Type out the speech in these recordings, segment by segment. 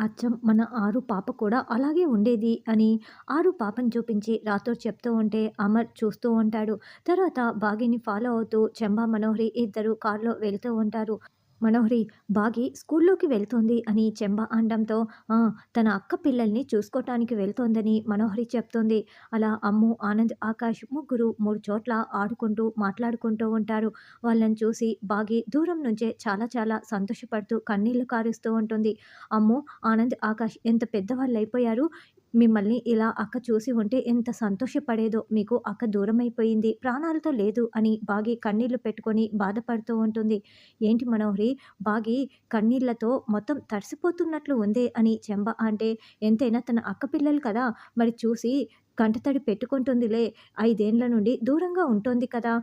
అచ్చం మన ఆరు పాప కూడా అలాగే ఉండేది అని ఆరు పాపని చూపించి రాతో చెప్తూ ఉంటే అమర్ చూస్తూ ఉంటాడు. తర్వాత బాగిని ఫాలో అవుతూ చెంబా మనోహరి ఇద్దరు కారులో వెళ్తూ ఉంటారు. మనోహరి బాగి స్కూల్లోకి వెళ్తోంది అని చెంబ అనడంతో తన అక్క పిల్లల్ని చూసుకోవటానికి వెళ్తోందని మనోహరి చెప్తోంది. అలా అమ్ము ఆనంద్ ఆకాష్ ముగ్గురు మూడు చోట్ల ఆడుకుంటూ మాట్లాడుకుంటూ ఉంటారు. వాళ్ళని చూసి బాగి దూరం నుంచే చాలా చాలా సంతోషపడుతూ కన్నీళ్ళు కారుస్తూ ఉంటుంది. అమ్ము ఆనంద్ ఆకాష్ ఎంత పెద్దవాళ్ళు అయిపోయారు మిమ్మల్ని ఇలా అక్క చూసి ఉంటే ఎంత సంతోషపడేదో మీకు అక్క దూరమైపోయింది. ప్రాణాలతో లేదు అని బాగి కన్నీళ్ళు పెట్టుకొని బాధపడుతూ ఉంటుంది. ఏంటి మనోహరి? బాగి కన్నీళ్ళతో మొత్తం తడిసిపోతున్నట్లు ఉందే అని చెంబ అంటే ఎంతైనా తన అక్క పిల్లలు కదా? మరి చూసి కంటతడి పెట్టుకుంటుందిలే. ఐదేండ్ల నుండి దూరంగా ఉంటుంది కదా?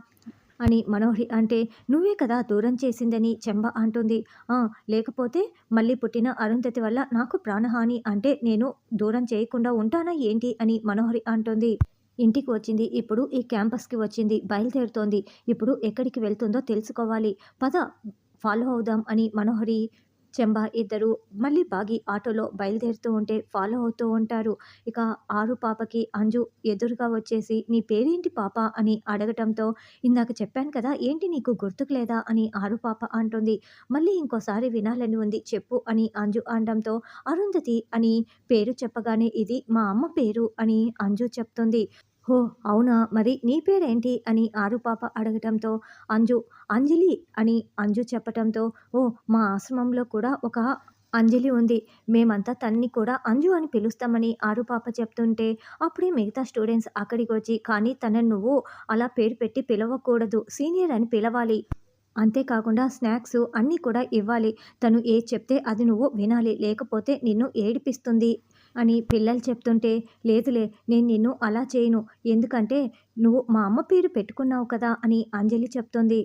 అని మనోహరి అంటే నువ్వే కదా దూరం చేసిందని చెంబ అంటుంది. "ఆ, లేకపోతే మళ్ళీ పుట్టిన అరుంధతి వల్ల నాకు ప్రాణహాని అంటే నేను దూరం చేయకుండా ఉంటానా ఏంటి? అని మనోహరి అంటుంది. ఇంటికి వచ్చింది. ఇప్పుడు ఈ క్యాంపస్కి వచ్చింది. బయలుదేరుతోంది. ఇప్పుడు ఎక్కడికి వెళ్తుందో తెలుసుకోవాలి. పద ఫాలో అవుదాం అని మనోహరి చెంబా ఇద్దరు మళ్ళీ బాగి ఆటోలో బయలుదేరుతూ ఉంటే ఫాలో అవుతూ ఉంటారు. ఇక ఆరు పాపకి అంజు ఎదురుగా వచ్చేసి నీ పేరేంటి పాప? అని అడగటంతో ఇందాక చెప్పాను కదా ఏంటి నీకు గుర్తుకు లేదా? అని ఆరు పాప అంటుంది. మళ్ళీ ఇంకోసారి వినాలని ఉంది చెప్పు అని అంజు అనడంతో అరుంధతి అని పేరు చెప్పగానే ఇది మా అమ్మ పేరు అని అంజు చెప్తుంది. హో అవునా? మరి నీ పేరేంటి? అని ఆరు పాప అడగటంతో అంజు అంజలి అని అంజు చెప్పటంతో ఓ మా ఆశ్రమంలో కూడా ఒక అంజలి ఉంది. మేమంతా తన్ని కూడా అంజు అని పిలుస్తామని ఆరు పాప చెప్తుంటే అప్పుడే మిగతా స్టూడెంట్స్ అక్కడికి వచ్చి కానీ తనను నువ్వు అలా పేరు పెట్టి పిలవకూడదు. సీనియర్ అని పిలవాలి. అంతేకాకుండా స్నాక్స్ అన్నీ కూడా ఇవ్వాలి. తను ఏది చెప్తే అది నువ్వు వినాలి. లేకపోతే నిన్ను ఏడిపిస్తుంది. అని పిల్లలు చెప్తుంటే లేదులే నేను నిన్ను అలా చేయను. ఎందుకంటే నువ్వు మా అమ్మ పేరు పెట్టుకున్నావు కదా అని అంజలి చెప్తుంది.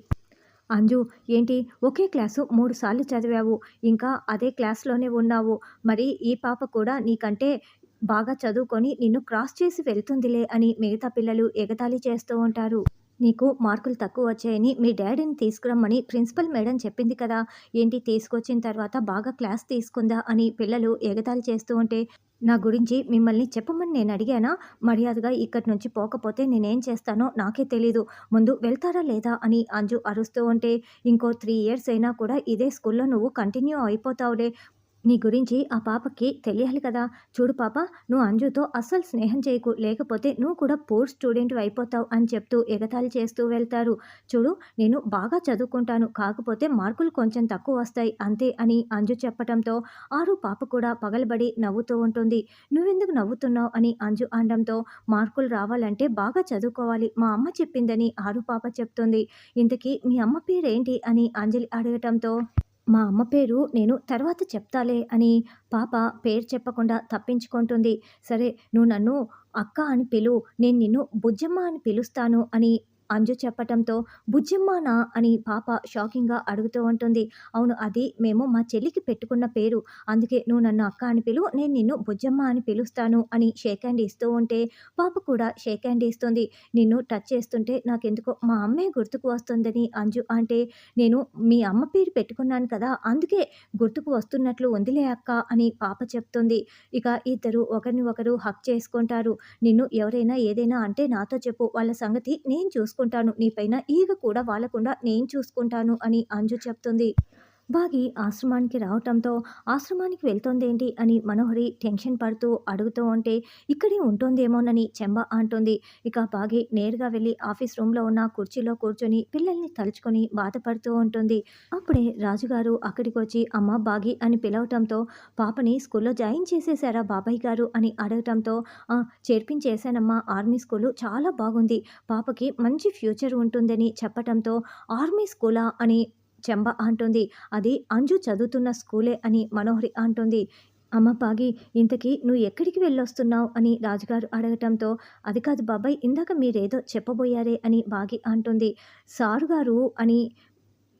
అంజు ఏంటి? ఒకే క్లాసు మూడు సార్లు చదివావు. ఇంకా అదే క్లాస్లోనే ఉన్నావు. మరి ఈ పాప కూడా నీకంటే బాగా చదువుకొని నిన్ను క్రాస్ చేసి వెళ్తుందిలే అని మిగతా పిల్లలు ఎగతాళి చేస్తూ ఉంటారు. నీకు మార్కులు తక్కువ వచ్చాయని మీ డాడీని తీసుకురమ్మని ప్రిన్సిపల్ మేడం చెప్పింది కదా. ఏంటి తీసుకొచ్చిన తర్వాత బాగా క్లాస్ తీసుకుందా అని పిల్లలు ఎగతాళి చేస్తూ ఉంటే నా గురించి మిమ్మల్ని చెప్పమని నేను అడిగానా? మర్యాదగా ఇక్కడి నుంచి పోకపోతే నేనేం చేస్తానో నాకే తెలీదు. ముందు వెళ్తారా లేదా అని అంజు అరుస్తూ ఉంటే ఇంకో త్రీ ఇయర్స్ అయినా కూడా ఇదే స్కూల్లో నువ్వు కంటిన్యూ అయిపోతావులే. నీ గురించి ఆ పాపకి తెలియాలి కదా. చూడు పాప నువ్వు అంజుతో అస్సలు స్నేహం చేయకు. లేకపోతే నువ్వు కూడా పూర్ స్టూడెంట్ అయిపోతావు అని చెప్తూ ఎగతాళి చేస్తూ వెళ్తారు. చూడు నేను బాగా చదువుకుంటాను. కాకపోతే మార్కులు కొంచెం తక్కువ వస్తాయి. అంతే అని అంజు చెప్పటంతో ఆరు పాప కూడా పగలబడి నవ్వుతూ ఉంటుంది. నువ్వెందుకు నవ్వుతున్నావు అని అంజు అనడంతో మార్కులు రావాలంటే బాగా చదువుకోవాలి. మా అమ్మ చెప్పిందని ఆరు పాప చెప్తుంది. ఇంతకీ మీ అమ్మ పేరేంటి అని అంజలి అడగటంతో మా అమ్మ పేరు నేను తర్వాత చెప్తాలే అని పాప పేరు చెప్పకుండా తప్పించుకుంటుంది. సరే నువ్వు నన్ను అక్క అని పిలు నేను నిన్ను బుజ్జమ్మ అని పిలుస్తాను అని అంజు చెప్పటంతో బుజ్జమ్మానా అని పాప షాకింగ్గా అడుగుతూ ఉంటుంది. అవును అది మేము మా చెల్లికి పెట్టుకున్న పేరు. అందుకే నువ్వు నన్ను అక్క అని పిలు నేను నిన్ను బుజ్జమ్మ అని పిలుస్తాను అని షేక్ హ్యాండ్ ఇస్తూ ఉంటే పాప కూడా షేక్ హ్యాండ్ ఇస్తుంది. నిన్ను టచ్ చేస్తుంటే నాకెందుకో మా అమ్మే గుర్తుకు వస్తుందని అంజు అంటే నేను మీ అమ్మ పేరు పెట్టుకున్నాను కదా అందుకే గుర్తుకు వస్తున్నట్లు ఉందిలే అక్క అని పాప చెప్తుంది. ఇక ఇద్దరు ఒకరిని ఒకరు హక్ చేసుకుంటారు. నిన్ను ఎవరైనా ఏదైనా అంటే నాతో చెప్పు వాళ్ళ సంగతి నేను చూసుకుంటాను. నీపైన ఈగ కూడా వాలకుండా నేను చూసుకుంటాను అని అంజు చెప్తుంది. బాగి ఆశ్రమానికి రావటంతో ఆశ్రమానికి వెళ్తోందేంటి అని మనోహరి టెన్షన్ పడుతూ అడుగుతూ ఉంటే ఇక్కడే ఉంటుందేమోనని చెంబ అంటుంది. ఇక బాగి నేరుగా వెళ్ళి ఆఫీస్ రూమ్లో ఉన్న కుర్చీలో కూర్చొని పిల్లల్ని తలుచుకొని బాధపడుతూ ఉంటుంది. అప్పుడే రాజుగారు అక్కడికి వచ్చి అమ్మ బాగి అని పిలవటంతో పాపని స్కూల్లో జాయిన్ చేసేశారా బాబాయ్ గారు? అని అడగటంతో చేర్పించేశానమ్మా ఆర్మీ స్కూలు చాలా బాగుంది. పాపకి మంచి ఫ్యూచర్ ఉంటుందని చెప్పటంతో ఆర్మీ స్కూలా అని చెంబ అంటుంది. అది అంజు చదువుతున్న స్కూలే అని మనోహరి అంటుంది. అమ్మ పాగి ఇంతకీ నువ్వు ఎక్కడికి వెళ్ళొస్తున్నావు అని రాజుగారు అడగటంతో అది కాదు బాబాయ్ ఇందాక మీరేదో చెప్పబోయారే అని బాగి అంటుంది. సారు గారు అని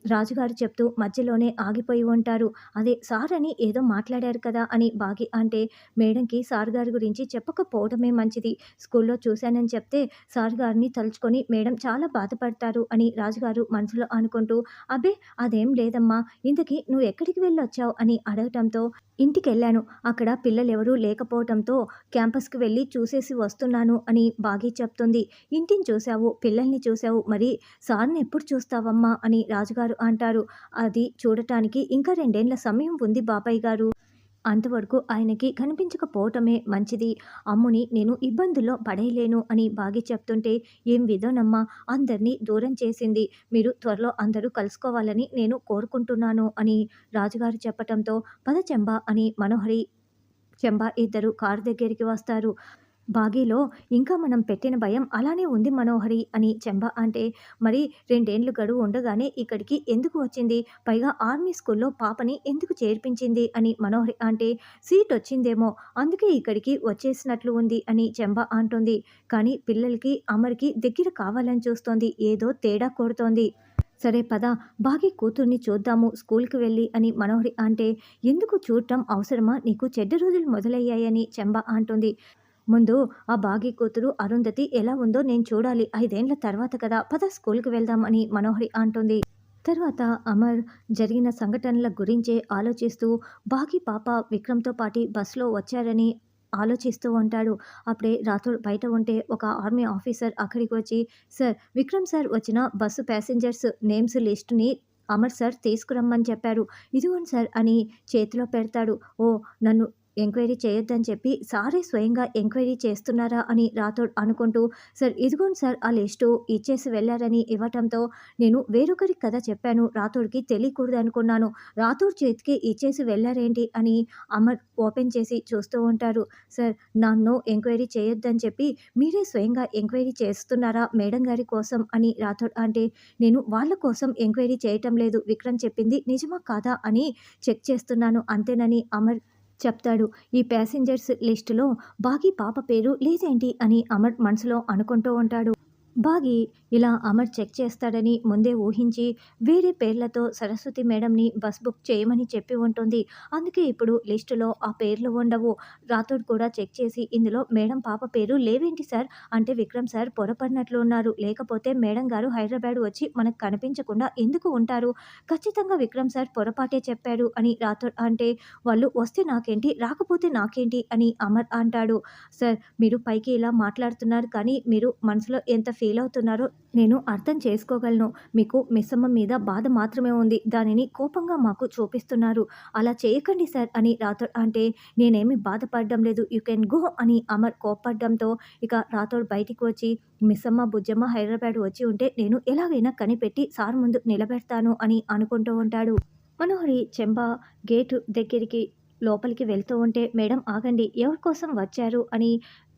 రాజుగారు చెప్తూ మధ్యలోనే ఆగిపోయి ఉంటారు. అదే సార్ అని ఏదో మాట్లాడారు కదా అని బాగి అంటే మేడంకి సార్ గారి గురించి చెప్పకపోవడమే మంచిది. స్కూల్లో చూశానని చెప్తే సార్ గారిని తలుచుకొని మేడం చాలా బాధపడతారు అని రాజుగారు మనసులో అనుకుంటూ అబ్బే అదేం లేదమ్మా ఇంతకీ నువ్వు ఎక్కడికి వెళ్ళొచ్చావు అని అడగటంతో ఇంటికెళ్ళాను. అక్కడ పిల్లలెవరూ లేకపోవటంతో క్యాంపస్‌కి వెళ్ళి చూసేసి వస్తున్నాను అని బాగి చెప్తుంది. ఇంటిని చూశావు, పిల్లల్ని చూశావు మరి సార్‌ని ఎప్పుడు చూస్తావమ్మా అని రాజుగారు అంటారు. అది చూడటానికి ఇంకా రెండేండ్ల సమయం ఉంది బాబాయ్ గారు. అంతవరకు ఆయనకి కనిపించకపోవటమే మంచిది. అమ్ముని నేను ఇబ్బందుల్లో పడేయలేను అని బాగి చెప్తుంటే ఏం విధోనమ్మా అందరినీ దూరం చేసింది. మీరు త్వరలో అందరూ కలుసుకోవాలని నేను కోరుకుంటున్నాను అని రాజుగారు చెప్పటంతో పద చెంబా అని మనోహరి, చెంబా ఇద్దరు కారు దగ్గరికి వస్తారు. బాగీలో ఇంకా మనం పెట్టిన భయం అలానే ఉంది మనోహరి అని చెంబా అంటే మరి రెండేండ్లు గడువు ఉండగానే ఇక్కడికి ఎందుకు వచ్చింది? పైగా ఆర్మీ స్కూల్లో పాపని ఎందుకు చేర్పించింది? అని మనోహరి అంటే సీట్ వచ్చిందేమో అందుకే ఇక్కడికి వచ్చేసినట్లు ఉంది అని చెంబా అంటుంది. కానీ పిల్లలకి, అమర్‌కి దగ్గర కావాలని చూస్తోంది. ఏదో తేడా కొడుతోంది. సరే పద బాగి కూతుర్ని చూద్దాము స్కూల్‌కి వెళ్ళి అని మనోహరి అంటే ఎందుకు చూడటం అవసరమా? నీకు చెడ్డ రోజులు మొదలయ్యాయని చెంబా అంటుంది. ముందు ఆ బాగి కూతురు అరుంధతి ఎలా ఉందో నేను చూడాలి. ఐదేండ్ల తర్వాత కదా పద స్కూల్‌కి వెళ్దాం అని మనోహరి అంటుంది. తర్వాత అమర్ జరిగిన సంఘటనల గురించే ఆలోచిస్తూ బాగి పాప విక్రమ్‌తో పాటి బస్సులో వచ్చారని ఆలోచిస్తూ ఉంటాడు. అప్పుడే రాథోడ్ బయట ఉంటే ఒక ఆర్మీ ఆఫీసర్ అక్కడికి వచ్చి సార్ విక్రమ్ సార్ వచ్చిన బస్సు ప్యాసింజర్స్ నేమ్స్ లిస్ట్‌ని అమర్ సార్ తీసుకురమ్మని చెప్పారు. ఇదిగోండి సార్ అని చేతిలో పెడతాడు. ఓ నన్ను ఎంక్వైరీ చేయొద్దని చెప్పి సారే స్వయంగా ఎంక్వైరీ చేస్తున్నారా అని రాథోడ్ అనుకుంటూ సార్ ఇదిగోండి సార్ ఆ లిస్టు ఇచ్చేసి వెళ్ళారని ఇవ్వటంతో నేను వేరొకరికి కథ చెప్పాను రాథోడ్‌కి తెలియకూడదు అనుకున్నాను. రాథోడ్ చేతికి ఇచ్చేసి వెళ్ళారేంటి అని అమర్ ఓపెన్ చేసి చూస్తూ ఉంటారు. సార్ నన్ను ఎంక్వైరీ చేయొద్దని చెప్పి మీరే స్వయంగా ఎంక్వైరీ చేస్తున్నారా మేడం గారి కోసం అని రాథోడ్ అంటే నేను వాళ్ళ కోసం ఎంక్వైరీ చేయటం లేదు. విక్రమ్ చెప్పింది నిజమా కాదా అని చెక్ చేస్తున్నాను అంతేనని అమర్ చెప్తాడు. ఈ ప్యాసింజర్స్ లిస్టులో బాకీ పాప పేరు లేదేంటి అని అమర్ మనసులో అనుకుంటూ ఉంటాడు. బాగి ఇలా అమర్ చెక్ చేస్తాడని ముందే ఊహించి వేరే పేర్లతో సరస్వతి మేడంని బస్ బుక్ చేయమని చెప్పి ఉంటుంది. అందుకే ఇప్పుడు లిస్టులో ఆ పేర్లు ఉండవు. రాథోడ్ కూడా చెక్ చేసి ఇందులో మేడం పాప పేరు లేవేంటి సార్ అంటే విక్రమ్ సార్ పొరపడినట్లు ఉన్నారు. లేకపోతే మేడం గారు హైదరాబాద్ వచ్చి మనకు కనిపించకుండా ఎందుకు ఉంటారు? ఖచ్చితంగా విక్రమ్ సార్ పొరపాటే చెప్పాడు అని రాథోడ్ అంటే వాళ్ళు వస్తే నాకేంటి? రాకపోతే నాకేంటి? అని అమర్ అంటాడు. సార్ మీరు పైకి ఇలా మాట్లాడుతున్నారు కానీ మీరు మనసులో ఎంత ఫీల్ అవుతున్నారో నేను అర్థం చేసుకోగలను. మీకు మిస్సమ్మ మీద బాధ మాత్రమే ఉంది. దానిని కోపంగా మాకు చూపిస్తున్నారు. అలా చేయకండి సార్ అని రాథోడ్ అంటే నేనేమి బాధపడడం లేదు. యూ కెన్ గో అని అమర్ కోపడడంతో ఇక రాథోడ్ బయటికి వచ్చి మిస్సమ్మ, బుజ్జమ్మ హైదరాబాద్ వచ్చి ఉంటే నేను ఎలాగైనా కనిపెట్టి సార్ ముందు నిలబెడతాను అని అనుకుంటూ ఉంటాడు. మనోహరి చెంబా గేటు దగ్గరికి లోపలికి వెళ్తూ ఉంటే మేడం ఆగండి ఎవరి కోసం వచ్చారు? అని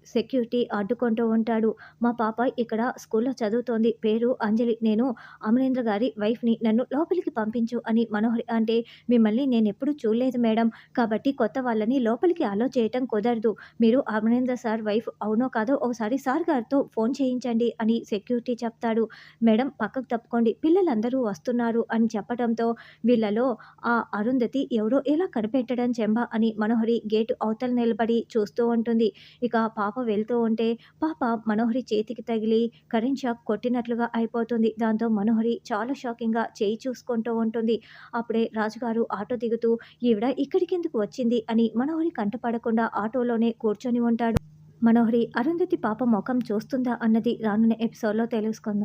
సెక్యూరిటీ అడ్డుకుంటూ ఉంటాడు. మా పాప ఇక్కడ స్కూల్లో చదువుతోంది. పేరు అంజలి. నేను అమరేంద్ర గారి వైఫ్‌ని. నన్ను లోపలికి పంపించు అని మనోహరి అంటే మిమ్మల్ని నేను ఎప్పుడు చూడలేదు మేడం. కాబట్టి కొత్త వాళ్ళని లోపలికి అలో చేయటం కుదరదు. మీరు అమరేంద్ర సార్ వైఫ్ అవునో కాదో ఒకసారి సార్ గారితో ఫోన్ చేయించండి అని సెక్యూరిటీ చెప్తాడు. మేడం పక్కకు తప్పుకోండి. పిల్లలందరూ వస్తున్నారు అని చెప్పడంతో వీళ్ళలో ఆ అరుంధతి ఎవరో ఎలా కనిపెట్టడం చెంబా అని మనోహరి గేటు అవతల నిలబడి చూస్తూ ఉంటుంది. ఇక పాప పాప వెళ్తూ ఉంటే పాప మనోహరి చేతికి తగిలి కరెంట్ షాక్ కొట్టినట్లుగా అయిపోతుంది. దాంతో మనోహరి చాలా షాకింగ్‌గా చేయి చూసుకుంటూ ఉంటుంది. అప్పుడే రాజుగారు ఆటో దిగుతూ ఈవిడ ఇక్కడికెందుకు వచ్చింది? అని మనోహరి కంటపడకుండా ఆటోలోనే కూర్చొని ఉంటాడు. మనోహరి అరుంధతి పాప మొఖం చూస్తుందా అన్నది రానున్న ఎపిసోడ్‌లో తెలుసుకుందాం.